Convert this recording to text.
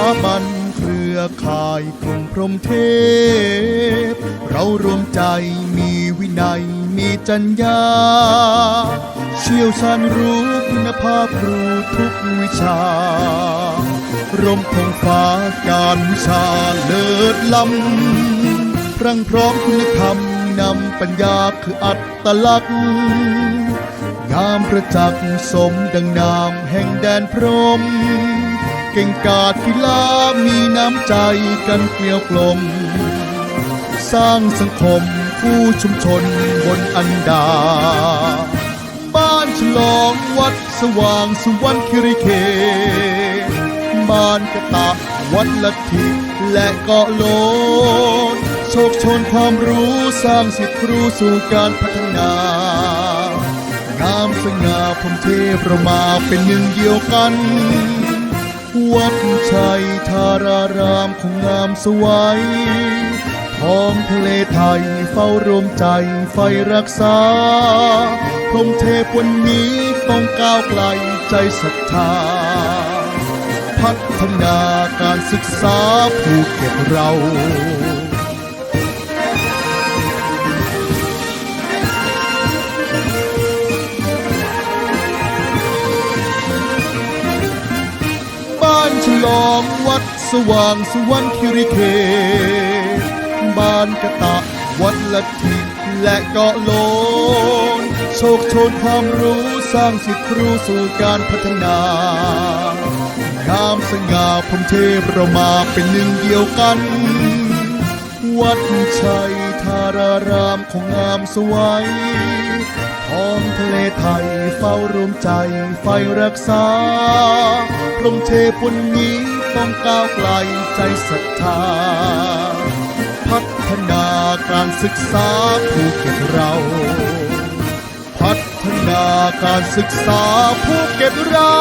าบันเครือข่ายกลุ่มพรหมเทพ เรารวมใจมีวินัยมีจัญญา เชี่ยวชาญรู้คุณภาพครูทุกวิชา ร่มธงฟ้าการวิชาเลิศล้ำพรั่งพร้อมคุณธรรมนำปัญญาคืออัตลักษณ์งามประจักษ์สมดังนามแห่งแดนพรหม เก่งกาจกีฬามีน้ำใจกันเกลียวกลม สร้างสังคมผู้ชุมชนบนอันดา บ้านฉลองวัดสว่างสุวรรณคิริเขตบ้านกระตะวัดลัทธิและเกาะโลนโชคชนความรู้สร้างสิทธิครูสู่การพัฒนางามสง่าพรมเทพรามาเป็นหนึ่งเดียวกัน วัดชัยธารารามของงามสวยท้องทะเลไทยเฝ้ารวมใจไฟรักษา พรหมเทพวันนี้ต้องก้าวไกลใจศรัทธา พัฒนาการศึกษาภูเก็ตเรา ลองวัดสว่างสุวรรณคิริเขตบ้านกระตะวัดลัทธิและเกาะโลนโชคโชนความรู้สร้างสิทธิครูสู่การพัฒนางามสง่าพรมเทพเรามาเป็นหนึ่งเดียวกัน วัดชัยารารามของงามสวยท้องทะเลไทยเฝ้ารวมใจไฟรักษาพรมเทพวันนี้ต้องก้าวไกลใจศรัทธา พัฒนาการศึกษาภูเก็ตเรา พัฒนาการศึกษาภูเก็ตเรา